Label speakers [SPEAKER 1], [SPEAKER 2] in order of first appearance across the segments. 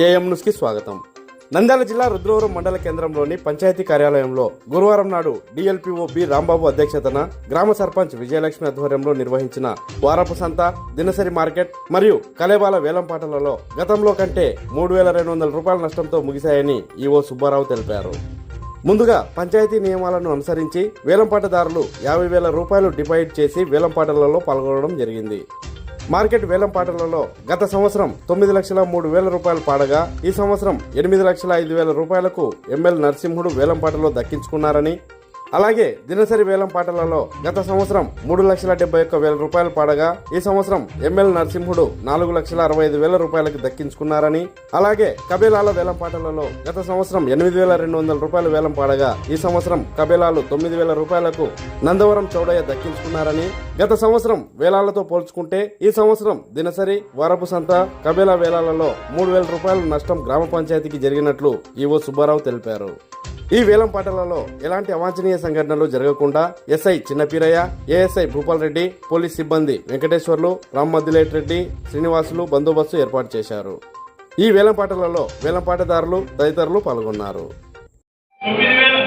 [SPEAKER 1] AM న్యూస్కి స్వాగతం. నంద్యాల జిల్లా రుద్రవరం మండల కేంద్రంలోని పంచాయతీ కార్యాలయంలో గురువారం నాడు డిఎల్పిఓ బి రాంబాబు అధ్యక్షతన గ్రామ సర్పంచ్ విజయలక్ష్మి ఆధ్వర్యంలో నిర్వహించిన వారపు సంత దినసరి మార్కెట్ మరియు కలేబాల వేలంపాటలలో గతంలో కంటే మూడు వేల రెండు వందల రూపాయల నష్టంతో ముగిశాయని ఈవో సుబ్బారావు తెలిపారు. ముందుగా పంచాయతీ నియమాలను అనుసరించి వేలంపాటదారులు యాభై వేల రూపాయలు డిపాజిట్ చేసి వేలంపాటలలో పాల్గొనడం జరిగింది. మార్కెట్ వేలంపాటలలో గత సంవత్సరం తొమ్మిది లక్షల మూడు వేల రూపాయలు పాడగా ఈ సంవత్సరం ఎనిమిది లక్షల ఐదు వేల రూపాయలకు ఎంఎల్ నరసింహుడు వేలంపాటలో దక్కించుకున్నారని అలాగే దినసరి వేలం పాటలలో గత సంవత్సరం మూడు లక్షల డెబ్బై ఒక్క వేల రూపాయలు పాడగా ఈ సంవత్సరం ఎంఎల్ నరసింహుడు నాలుగు లక్షల అరవై ఐదు వేల రూపాయలకు దక్కించుకున్నారని అలాగే కబేలాల వేలంపాటలలో గత సంవత్సరం ఎనిమిది వేల రెండు వందల రూపాయలు వేలం పాడగా ఈ సంవత్సరం కబేలాలు తొమ్మిది వేల రూపాయలకు నందవరం చౌడయ్య దక్కించుకున్నారని గత సంవత్సరం వేలాలతో పోల్చుకుంటే ఈ సంవత్సరం దినసరి వారపు సంత కబేలా వేలాలలో మూడు వేల రూపాయల నష్టం గ్రామ పంచాయతీకి జరిగినట్లు ఈవో సుబ్బారావు తెలిపారు. ఈ వేలం పాటలలో ఎలాంటి అవాంఛనీయ సంఘటనలు జరగకుండా SI Chinnapeerayya ASI Bhupal Reddy police సిబ్బంది వెంకటేశ్వర్లు రామ్మద్దిలేట్ రెడ్డి శ్రీనివాసులు బందోబస్తు ఏర్పాటు చేశారు. ఈ వేలం పాటలలో తదితరులు పాల్గొన్నారు.
[SPEAKER 2] వేలు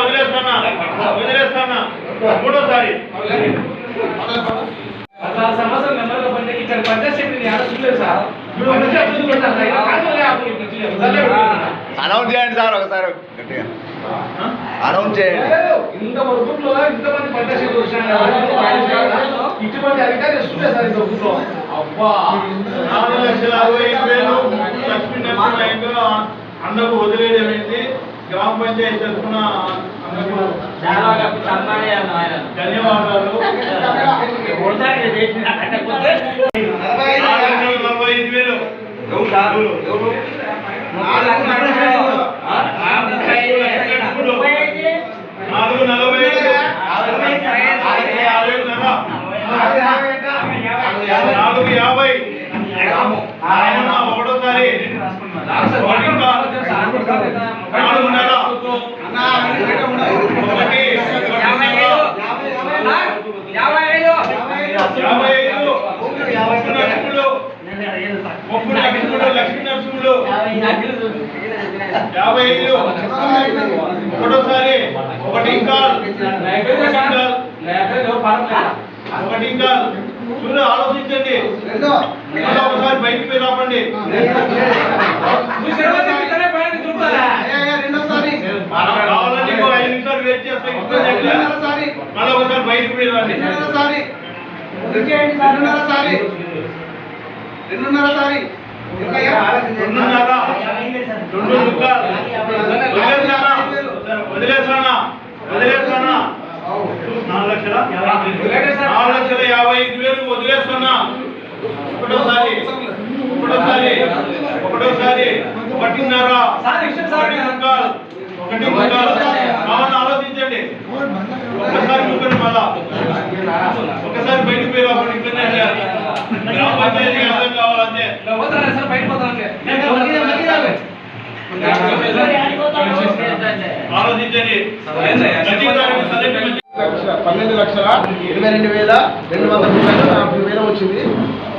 [SPEAKER 2] వదిలేస్తున్నా వదిలేస్తున్నా మూడోసారి.
[SPEAKER 3] అనౌన్స్ చేయండి సార్ ఒకసారి. గట్టిగా. అనౌన్స్ చేయండి.
[SPEAKER 4] ఇంత ఇంతమంది ఇటువంటి అధికారులు సార్ ఇంత అబ్బా
[SPEAKER 2] నాలుగు లక్షల అరవై ఐదు వేలు లక్ష్మీ నరసింహ అన్నకు వదిలేయడం ఏంటి గ్రామ పంచాయతీ తరఫున ధన్యవాదాలు నాలుగు లక్షల నలభై ఐదు వేలు నాలుగు నలభై ఐదు. నాలుగు యాభై. ఆయన ఒకటోసారి. నాలుగున్నర ఒకటి యాభై ఐదు ముప్పు లక్షలు ముప్పు నరసింహుడు యాభై ఐదు ఒకటోసారి ఒకటి ఇంకా ఒకటి ఇంకా చూడు ఆలోచించండి. ఒకసారి బయటికి పోయి రాపండి. కావాలంటే ఇంకో ఐదు నిమిషాలు వెయిట్ చేస్తే. మళ్ళీ ఒకసారి బయటికి పోయి రండి. రెండున్నర రెండు ముక్కలు వదిలేసానా వదిలేసానా వదిలేసానా నాలుగు లక్షల నాలుగు లక్షల యాభై ఐదు వేలు వదిలేస్తున్నా ఒకటోసారి ఒకటోసారి ఒకటోసారి ఒకటిన్నర. ఒకటి ముక్కాలు ఒకటి ముక్కాలు. కావాలని ఆలోచించండి. ఒకసారి మళ్ళా. ఒకసారి బయటికి పోయి చేయాలి. గ్రామ పంచాయతీ
[SPEAKER 5] పన్నెండు లక్షల ఇరవై రెండు వేల రెండు వందల రూపాయలు నలభై వేలు వచ్చింది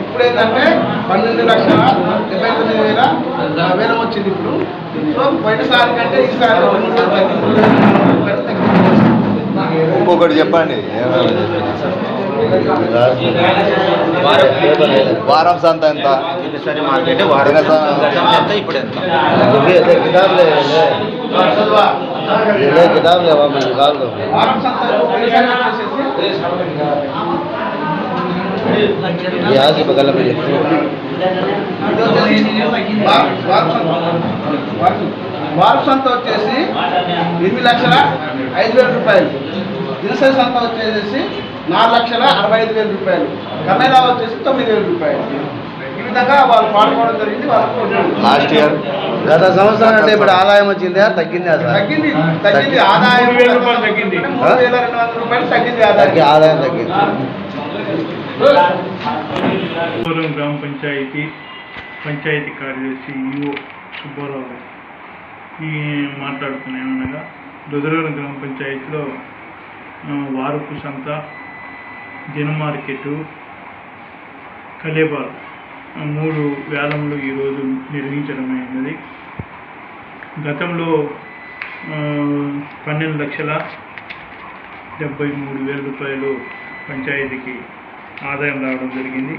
[SPEAKER 5] ఇప్పుడు ఏంటంటే పన్నెండు లక్షల డెబ్బై తొమ్మిది వేల వేలం వచ్చింది ఇప్పుడు. సో పోయినసారి కంటే ఈసారి.
[SPEAKER 3] ఇంకొకటి చెప్పండి. వారం సంత ఎంత?
[SPEAKER 6] దినసరి మార్కెట్ వారం
[SPEAKER 3] దినసరి-
[SPEAKER 6] గతంలో ఎంత ఇప్పుడు ఎంత
[SPEAKER 5] వారం సంత సంత వచ్చేసి ఎనిమిది లక్షల ఐదు వేల రూపాయలు. దినసరి సంత వచ్చేసి నాలుగు లక్షల అరవై ఐదు వేల రూపాయలు. కమేలా వచ్చేసి తొమ్మిది వేల రూపాయలు. ఈ విధంగా వాళ్ళు పాల్గొనడం జరిగింది వాళ్ళకు
[SPEAKER 3] లాస్ట్ ఇయర్
[SPEAKER 7] గత సంవత్సరం అంటే ఇప్పుడు ఆదాయం వచ్చిందా? తగ్గిందా సార్?
[SPEAKER 5] తగ్గింది. తగ్గింది. ఆదాయం
[SPEAKER 2] వేల రూపాయలు తగ్గింది.
[SPEAKER 5] మూడు వేల రెండు వందల రూపాయలు తగ్గింది
[SPEAKER 7] తగ్గి
[SPEAKER 5] ఆదాయం
[SPEAKER 7] ఆదాయం తగ్గింది
[SPEAKER 2] గ్రామ పంచాయతీ పంచాయతీ కార్యదర్శి ఈఓ సుబ్బారావు గారు. ఈ మాట్లాడుతున్నాయనగా రుద్రవరం గ్రామ పంచాయతీలో వారపు సంత దిన మార్కెట్
[SPEAKER 8] కలేబార్ మూడు వేలంలో ఈరోజు నిర్వహించడమైనది గతంలో పన్నెండు లక్షల డెబ్బై మూడు వేల రూపాయలు పంచాయతీకి ఆదాయం రావడం జరిగింది.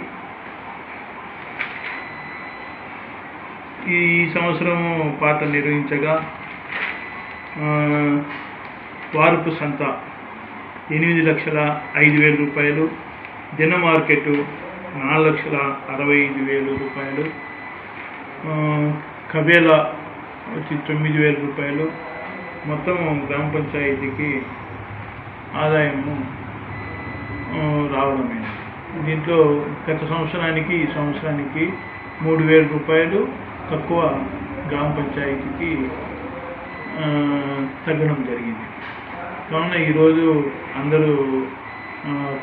[SPEAKER 8] ఈ సంవత్సరం పాట నిర్వహించగా వారపు సంత ఎనిమిది లక్షల ఐదు వేల రూపాయలు దిన మార్కెట్ నాలుగు లక్షల అరవై ఐదు వేలు రూపాయలు కబేలా వచ్చి తొమ్మిది వేల రూపాయలు. మొత్తం గ్రామ పంచాయతీకి ఆదాయము రావడమే. దీంట్లో గత సంవత్సరానికి ఈ సంవత్సరానికి మూడు వేల రూపాయలు తక్కువ గ్రామ పంచాయతీకి తగ్గడం జరిగింది. కావున ఈరోజు అందరూ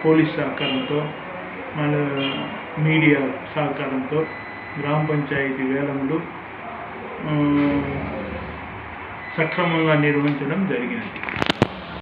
[SPEAKER 8] పోలీస్ సహకారంతో మన మీడియా సహకారంతో గ్రామ పంచాయతీ వేలములు సక్రమంగా నిర్వహించడం జరిగినది.